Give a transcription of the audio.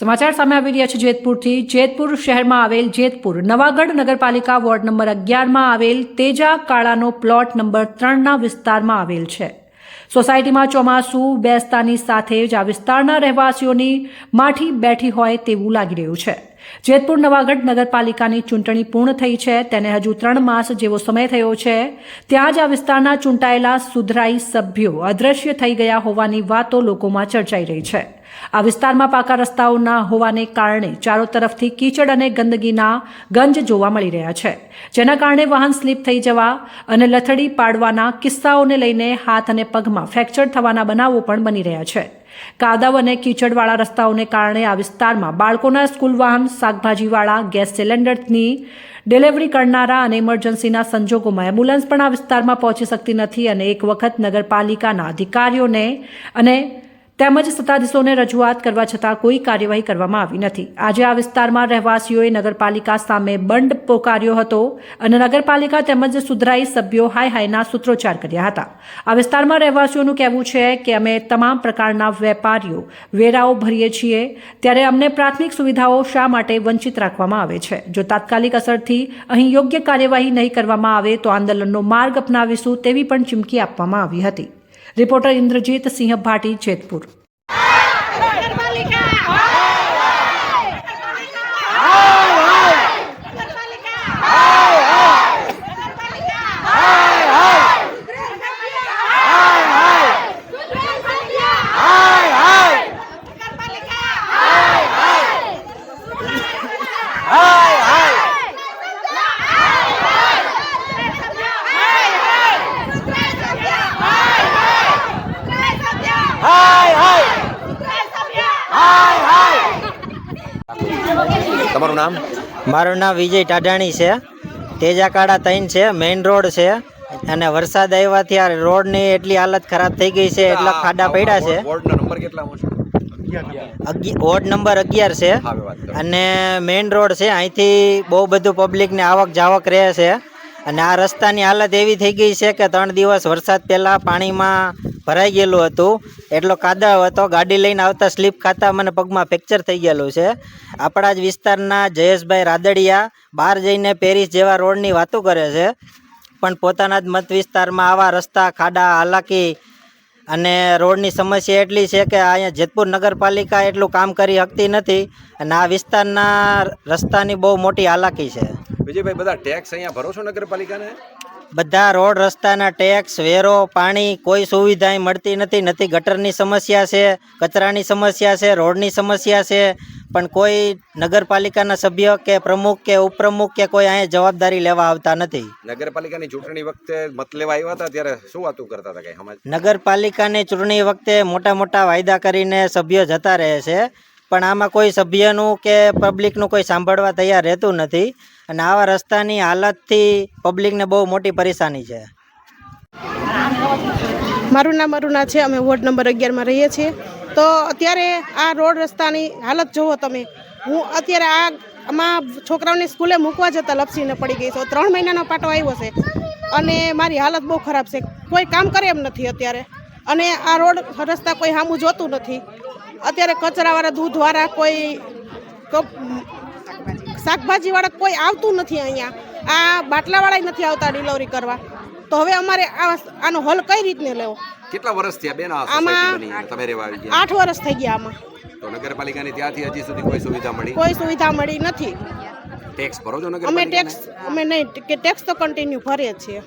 સમાચાર સામે આવી રહ્યા છે જેતપુરથી. જેતપુર શહેરમાં આવેલ જેતપુર નવાગઢ નગરપાલિકા વોર્ડ નંબર અગિયારમાં આવેલ તેજા કાળાનો પ્લોટ નંબર ત્રણના વિસ્તારમાં આવેલ છે. સોસાયટીમાં ચોમાસું બેસતાની સાથે જ આ વિસ્તારના રહેવાસીઓની માઠી બેઠી હોય તેવું લાગી રહ્યું છે. જેતપુર નવાગઢ નગરપાલિકાની ચૂંટણી પૂર્ણ થઈ છે. તેને હજુ ત્રણ માસ જેવો સમય થયો છે. ત્યાં જ આ વિસ્તારના ચૂંટાયેલા સુધરાઈ સભ્યો અદ્રશ્ય થઈ ગયા હોવાની વાતો લોકોમાં ચર્ચાઈ રહી છે. આ વિસ્તારમાં પાકા રસ્તાઓના હોવાને કારણે ચારો તરફથી કીચડ અને ગંદકીના ગંજ જોવા મળી રહ્યા છે. જેના કારણે વાહન સ્લીપ થઈ જવા અને લથડી પાડવાના કિસ્સાઓને લઈને હાથ અને પગમાં ફ્રેક્ચર થવાના બનાવો પણ બની રહ્યા છે. કાદવ અને કીચડવાળા રસ્તાઓને કારણે આ વિસ્તારમાં બાળકોના સ્કૂલ વાહન, શાકભાજીવાળા, ગેસ સિલિન્ડરની ડિલિવરી કરનારા અને ઇમરજન્સીના સંજોગોમાં એમ્બ્યુલન્સ પણ આ વિસ્તારમાં પહોંચી શકતી નથી અને એક વખત નગરપાલિકાના અધિકારીઓને અને તેમજ સત્તાધીશોને રજૂઆત કરવા છતાં કોઈ કાર્યવાહી કરવામાં આવી નથી. આજે આ વિસ્તારમાં રહેવાસીઓએ નગરપાલિકા સામે બંડ પોકાર્યો હતો અને નગરપાલિકા તેમજ સુધરાઈ સભ્યો હાય હાયના સૂત્રોચ્ચાર કર્યા હતા. આ વિસ્તારમાં રહેવાસીઓનું કહેવું છે કે અમે તમામ પ્રકારના વેપારીઓ, વેરાઓ ભરીએ છીએ, ત્યારે અમને પ્રાથમિક સુવિધાઓ શા માટે વંચિત રાખવામાં આવે છે? જો તાત્કાલિક અસરથી અહીં યોગ્ય કાર્યવાહી નહીં કરવામાં આવે તો આંદોલનનો માર્ગ અપનાવીશું તેવી પણ ચીમકી આપવામાં આવી હતી. રિપોર્ટર ઇન્દ્રજીત સિંહ ભાટી જેતપુર. તમારું નામ? મારું નામ વિજય ટાઢાણી છે. તેજાકાળા તૈન છે મેઇન રોડ છે. અને વરસાદ આવ્યાથી આ રોડની એટલી હાલત ખરાબ થઈ ગઈ છે એટલા ખાડા પડ્યા છે. નંબર કેટલા વોર્ડ નંબર અગિયાર છે. અને મેઇન રોડ છે અહીંથી બહુ બધું પબ્લિકને આવક જાવક રહે છે. અને આ રસ્તાની હાલત એવી થઈ ગઈ છે કે ત્રણ દિવસ વરસાદ પહેલાં પાણીમાં ભરાઈ ગયેલું હતું. એટલો કાદવ હતો. ગાડી લઈને આવતા સ્લીપ ખાતા મને પગમાં ફ્રેક્ચર થઈ ગયેલું છે. આપણા જ વિસ્તારના જયેશભાઈ રાદડિયા બહાર જઈને પેરિસ જેવા રોડની વાતો કરે છે. પણ પોતાના જ મત વિસ્તારમાં આવા રસ્તા, ખાડા, હાલાકી અને રોડની સમસ્યા એટલી છે કે અહીંયા જેતપુર નગરપાલિકા એટલું કામ કરી શકતી નથી અને આ વિસ્તારના રસ્તાની બહુ મોટી હાલાકી છે. વિજયભાઈ, બધા ટેક્સ અહીંયા ભરો છો નગરપાલિકાને? બધા રોડ રસ્તાના ટેક્સ વેરો પાણી કોઈ સુવિધા મળતી નથી. નથી ગટરની સમસ્યા છે કચરાની સમસ્યા છે રોડની સમસ્યા છે. પણ કોઈ નગરપાલિકાના સભ્ય કે પ્રમુખ કે ઉપપ્રમુખ કે કોઈ અહીંયા જવાબદારી લેવા આવતા નથી. નગરપાલિકાની ચૂંટણી વખતે મત લેવા આવ્યા હતા ત્યારે શું વાતું કરતા હતા કઈ? નગરપાલિકાની ચૂંટણી વખતે મોટા મોટા વાયદા કરીને સભ્યો જતા રહે છે. પણ આમાં કોઈ સભ્યનું કે પબ્લિકનું કોઈ સાંભળવા તૈયાર રહેતું નથી અને આવા રસ્તાની હાલતથી પબ્લિકને બહુ મોટી પરેશાની છે. મારું નામ અરુણા છે, અમે વોર્ડ નંબર અગિયારમાં રહીએ છીએ. તો અત્યારે આ રોડ રસ્તાની હાલત જુઓ તમે. હું અત્યારે આ આમાં છોકરાઓને સ્કૂલે મૂકવા જતાં લપસીને પડી ગઈ છું. ત્રણ મહિનાનો પાટો આવ્યો છે અને મારી હાલત બહુ ખરાબ છે. કોઈ કામ કરે એમ નથી અત્યારે. અને આ રોડ રસ્તા કોઈ સામું જોતું નથી. અત્યારે કચરાવાળા દૂધવાળા કોઈ શાકભાજીવાળા કોઈ આવતું નથી અહીંયા. આ બાટલાવાળા નથી આવતા ડિલિવરી કરવા. તો હવે અમારે આ આનો હલ કઈ રીતને લેવો? કેટલા વર્ષ થયા? બેન આમાં- તમે રહેવા આવી ગયા? આઠ વર્ષ થઈ ગયા આમાં. તો નગરપાલિકાની ત્યાંથી હજી સુધી કોઈ સુવિધા મળી? કોઈ સુવિધા મળી નથી. ટેક્સ ભરો છો અમે ટેક્સ અમે નહીં કે ટેક્સ તો કન્ટિન્યુ ભરીએ છીએ.